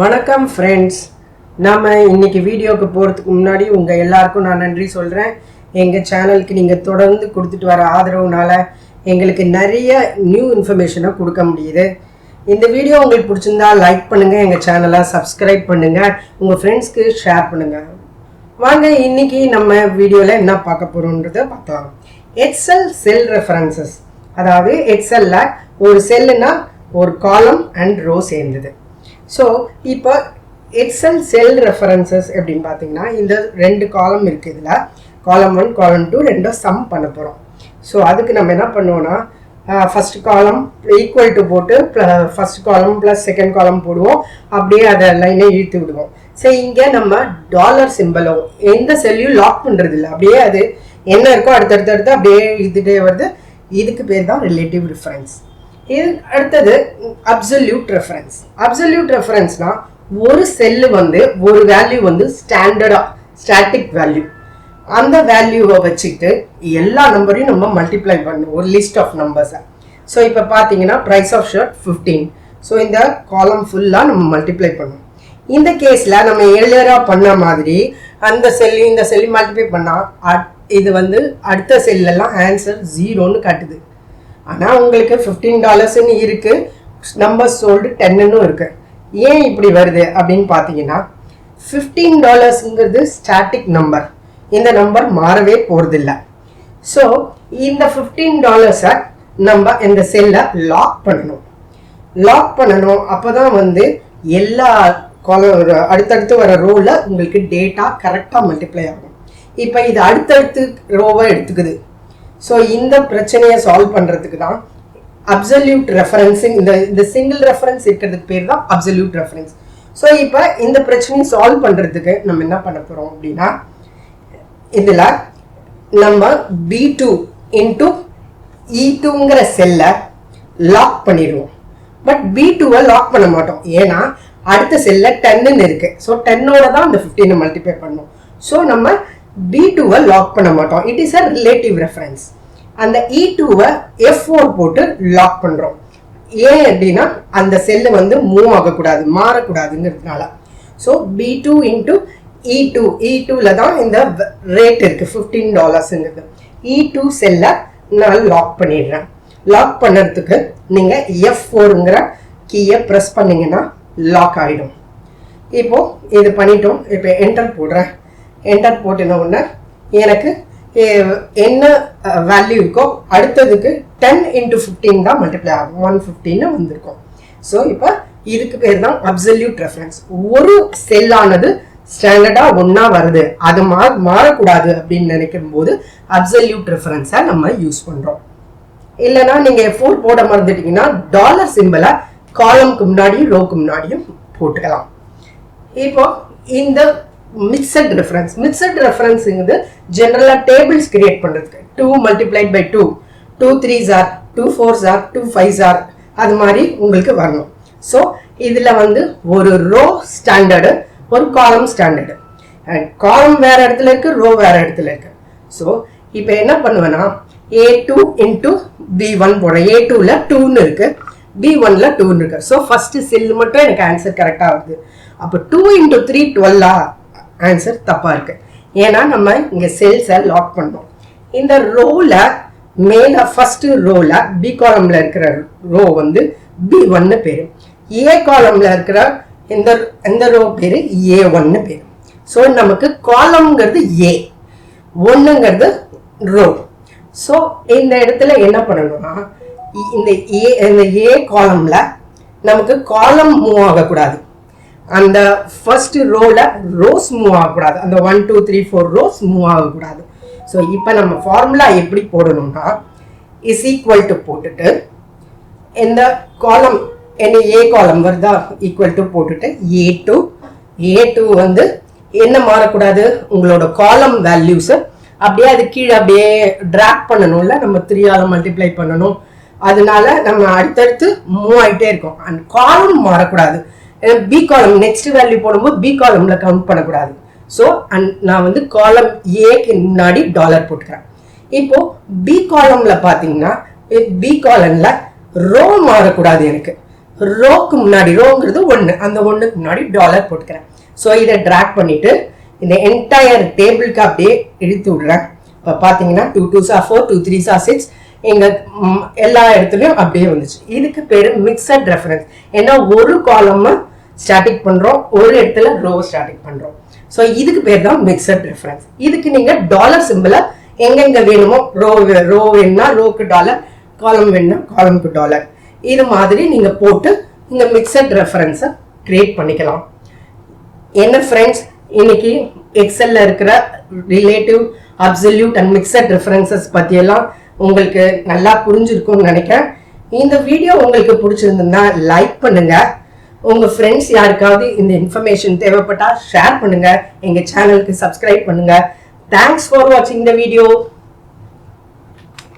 வணக்கம் ஃப்ரெண்ட்ஸ் நாம் இன்னைக்கு வீடியோவுக்கு போகிறதுக்கு முன்னாடி உங்கள் எல்லாருக்கும் நான் நன்றி சொல்கிறேன் எங்கள் சேனலுக்கு நீங்கள் தொடர்ந்து கொடுத்துட்டு வர ஆதரவுனால எங்களுக்கு நிறைய நியூ இன்ஃபர்மேஷனை கொடுக்க முடியுது. இந்த வீடியோ உங்களுக்கு பிடிச்சிருந்தா லைக் பண்ணுங்கள் எங்கள் சேனலை சப்ஸ்கிரைப் பண்ணுங்கள் உங்கள் ஃப்ரெண்ட்ஸ்க்கு ஷேர் பண்ணுங்கள் வாங்க இன்னைக்கு நம்ம வீடியோவில் என்ன பார்க்க போகிறோன்றத பார்த்தோம் எக்ஸல் செல் ரெஃபரன்சஸ் அதாவது எக்ஸல்ல ஒரு செல்லுனா ஒரு காலம் அண்ட் ரோ சேர்ந்தது. ஸோ இப்போ எக்ஸல் செல் ரெஃபரன்சஸ் அப்படின்னு பார்த்தீங்கன்னா இந்த ரெண்டு காலம் இருக்குது இதில். காலம் ஒன் காலம் டூ ரெண்டும் சம் பண்ண போகிறோம் ஸோ அதுக்கு நம்ம என்ன பண்ணுவோம்னா ஃபஸ்ட் காலம் ஈக்குவல் டு போட்டு first column plus second column போடுவோம். அப்படியே அதை லைனை இழுத்து விடுவோம். ஸோ இங்கே நம்ம டாலர் சிம்பிளோ எந்த செல்லையும் லாக் பண்ணுறது இல்லை. அப்படியே அது என்ன இருக்கோ அடுத்தடுத்து அடுத்து அப்படியே இழுத்துட்டே வருது. இதுக்கு பேர் தான் ரிலேட்டிவ் ரிஃபரன்ஸ் இது அடுத்தது அப்சல்யூட் ரெஃபரன்ஸ் அப்சல்யூட் ரெஃபரன்ஸ்னால் ஒரு செல்லு வந்து ஒரு வேல்யூ வந்து ஸ்டாண்டர்டாக ஸ்டாட்டிக் வேல்யூ அந்த வேல்யூவை வச்சுக்கிட்டு எல்லா நம்பரையும் நம்ம மல்டிப்ளை பண்ணணும் ஒரு லிஸ்ட் ஆஃப் நம்பர்ஸை ஸோ இப்போ பார்த்தீங்கன்னா price of shirt fifteen so இந்த காலம் ஃபுல்லாக நம்ம மல்டிப்ளை பண்ணணும் இந்த கேஸில் நம்ம ஏழியராக பண்ண மாதிரி அந்த செல்லு இந்த செல்லு மல்டிப்ளை பண்ணால் இது வந்து அடுத்த செல்லெல்லாம் ஆன்சர் ஜீரோன்னு காட்டுது. ஆனால் உங்களுக்கு ஃபிஃப்டீன் டாலர்ஸ்ன்னு இருக்குது நம்பர் சோல்டு டென்னுன்னு இருக்குது ஏன் இப்படி வருது அப்படின்னு பார்த்தீங்கன்னா ஃபிஃப்டீன் டாலர்ஸுங்கிறது ஸ்டாட்டிக் நம்பர் இந்த நம்பர் மாறவே போகிறதில்ல ஸோ இந்த ஃபிஃப்டீன் டாலர்ஸை நம்ம இந்த செல்லை லாக் பண்ணணும். லாக் பண்ணணும். அப்போ தான் வந்து எல்லா கால அடுத்தடுத்து வர ரோவில் உங்களுக்கு டேட்டா கரெக்டாக மல்டிப்ளை ஆகும். இப்போ இது அடுத்தடுத்து ரோவை எடுத்துக்குது. ஸோ இந்த பிரச்சனையை சால்வ் பண்ணுறதுக்கு தான் அப்சல்யூட் ரெஃபரன்ஸிங் இந்த இந்த சிங்கிள் ரெஃபரன்ஸ் இருக்கிறதுக்கு பேர் தான் அப்சல்யூட் ரெஃபரன்ஸ் ஸோ இப்போ இந்த பிரச்சனையை சால்வ் பண்ணுறதுக்கு நம்ம என்ன பண்ண போகிறோம் அப்படின்னா இதில் நம்ம பி டூ இன்டூ இ டூங்கிற செல்லை லாக் பண்ணிடுவோம். பட் பி டூவை லாக் பண்ண மாட்டோம். ஏன்னா அடுத்த செல்ல டென்னு இருக்கு. ஸோ டென்னோட தான் அந்த ஃபிஃப்டீனை மல்டிப்ளை பண்ணும். ஸோ நம்ம பி டூவை லாக் பண்ண மாட்டோம். It is a relative reference அந்த இ டூவை எஃப் ஃபோர் போட்டு லாக் பண்ணுறோம் ஏன் அப்படின்னா அந்த செல்லு வந்து மூவ் ஆகக்கூடாது மாறக்கூடாதுங்கிறதுனால. So B two into E two E டூவில் தான் இந்த ரேட் இருக்குது ஃபிஃப்டீன் டாலர்ஸுங்கிறது இ டூ செல்லை நான் லாக் பண்ணிடுறேன். லாக் பண்ணுறதுக்கு நீங்கள் எஃப் ஃபோருங்கிற கீயை ப்ரெஸ் பண்ணிங்கன்னா லாக் ஆகிடும் இப்போது இது பண்ணிட்டோம். இப்போ என்டர் போடுறேன். என்டர் போட்டின உடனே எனக்கு என்ன வேல்யூ இருக்கோ அடுத்ததுக்கு டென் இன்ட்டு ஃபிஃப்டீன் தான் மல்டிப்ளை ஆகும். ஒன் ஃபிஃப்டின்னு வந்திருக்கும். ஸோ இப்போ இதுக்கு பேர் தான் அப்சல்யூட் ரெஃபரன்ஸ் ஒரு செல்லானது ஸ்டாண்டர்டாக ஒன்றா வருது. அது மா மாறக்கூடாது அப்படின்னு நினைக்கும் போது அப்சல்யூட் ரெஃபரன்ஸை நம்ம யூஸ் பண்ணுறோம் இல்லைனா நீங்கள் ஃபோர் போட மறந்துட்டீங்கன்னா டாலர் சிம்பிளை காலம்க்கு முன்னாடியும் ரோக்கு முன்னாடியும் போட்டுக்கலாம். இப்போ இந்த மிக்சட் ரெஃபரன்ஸ் மிக்சட் ரெஃபரன்ஸுங்கிறது ஜென்ரலாக டேபிள்ஸ் கிரியேட் பண்ணுறதுக்கு two multiplied by two two three jar two four ஜார் டூ ஃபைவ் ஜார் அது மாதிரி உங்களுக்கு வரணும். ஸோ இதில் வந்து ஒரு ரோ ஸ்டாண்டர்டு ஒரு காலம் ஸ்டாண்டர்டு காலம் வேற இடத்துல இருக்கு ரோ வேற இடத்துல இருக்கு. ஸோ இப்போ என்ன பண்ணுவேன்னா A two into B one போடுறேன் ஏ டூவில் டூன்னு இருக்கு. பி ஒன்ல டூன்னு இருக்கு. ஸோ ஃபர்ஸ்ட் செல் மட்டும் எனக்கு ஆன்சர் கரெக்டாக வருது. அப்போ டூ இன்டூ த்ரீ டுவெல்லா ஆன்சர் தப்பாக இருக்கு. ஏன்னா நம்ம இங்கே செல்ஸை லாக் பண்ணோம். இந்த ரோவில் மேலே ஃபர்ஸ்ட் ரோவில் பி காலமில் இருக்கிற ரோ வந்து பி ஒன்னு பேர். ஏ காலமில் இருக்கிற இந்த இந்த ரோ பேர் ஏ ஒன்னு பேர். ஸோ நமக்கு காலம்ங்கிறது ஏ ஒன்றுங்கிறது ரோ ஸோ இந்த இடத்துல என்ன பண்ணணும்னா இந்த ஏ இந்த ஏ காலம்ல நமக்கு காலம் மூவ் ஆகக்கூடாது. அந்த ஃபர்ஸ்ட் ரோவில் ரோஸ் மூவ் ஆகக்கூடாது. அந்த one two three four rows move ஆகக்கூடாது. ஸோ இப்போ நம்ம ஃபார்முலா எப்படி போடணும்னா இஸ் ஈக்குவல் டு போட்டுட்டு இந்த காலம் என்ன ஏ காலம் வருதா? ஈக்குவல் டு போட்டுட்டு ஏ டூ ஏ டூ வந்து என்ன மாறக்கூடாது? உங்களோட காலம் வேல்யூஸு அப்படியே அது கீழே அப்படியே ட்ராக் பண்ணணும்ல நம்ம த்ரீயால் மல்டிப்ளை பண்ணணும். அதனால நம்ம அடுத்தடுத்து மூவ் ஆகிட்டே இருக்கோம். அண்ட் காலம் மாறக்கூடாது. பி காலம் நெக்ஸ்ட் வேல்யூ போடும்போது பி காலம்ல கவுண்ட் பண்ணக்கூடாது. ஸோ அண்ட் நான் வந்து காலம் ஏக்கு முன்னாடி டாலர் போட்டுக்கிறேன். இப்போ பி காலம்ல பார்த்தீங்கன்னா பி காலம்ல ரோ மாறக்கூடாது எனக்கு. ரோக்கு முன்னாடி ரோங்கிறது ஒன்று அந்த ஒன்றுக்கு முன்னாடி டாலர் போட்டுக்கிறேன். ஸோ இதை ட்ராக் பண்ணிட்டு இந்த என்டையர் டேபிளுக்கு அப்படியே இழுத்து விடுறேன். இப்போ பார்த்தீங்கன்னா டூ டூ சா ஃபோர் டூ த்ரீ சா சிக்ஸ் எங்கள் எல்லா இடத்துலையும் அப்படியே வந்துச்சு. இதுக்கு பேர் மிக்சட் ரெஃபரன்ஸ் ஏன்னா ஒரு காலமாக ஸ்டாட்டிக் பண்ணுறோம் ஒரு இடத்துல ரோ ஸ்டாட்டிக் பண்ணுறோம் ஸோ இதுக்கு பேர் தான் மிக்சட் ரெஃபரன்ஸ் இதுக்கு நீங்கள் டாலர் சிம்பிளை எங்கெங்க வேணுமோ ரோ ரோ வேணும்னா ரோக்கு டாலர் காலம் வேணும்னா காலம்க்கு டாலர் இது மாதிரி நீங்கள் போட்டு இந்த மிக்சட் ரெஃபரன்ஸை க்ரியேட் பண்ணிக்கலாம். என்ன ஃப்ரெண்ட்ஸ் இன்னைக்கு எக்ஸலில் இருக்கிற relative absolute and mixed references பற்றியெல்லாம் உங்களுக்கு நல்லா புரிஞ்சிருக்கும்னு நினைக்கிறேன். இந்த வீடியோ உங்களுக்கு பிடிச்சிருந்ததுன்னா லைக் பண்ணுங்கள் உங்க ஃப்ரெண்ட்ஸ் யாருக்காவது இந்த இன்ஃபர்மேஷன் தேவைப்பட்டா ஷேர் பண்ணுங்க. எங்க சேனலுக்கு சப்ஸ்கிரைப் பண்ணுங்க. தேங்க்ஸ் ஃபார் வாட்சிங் த வீடியோ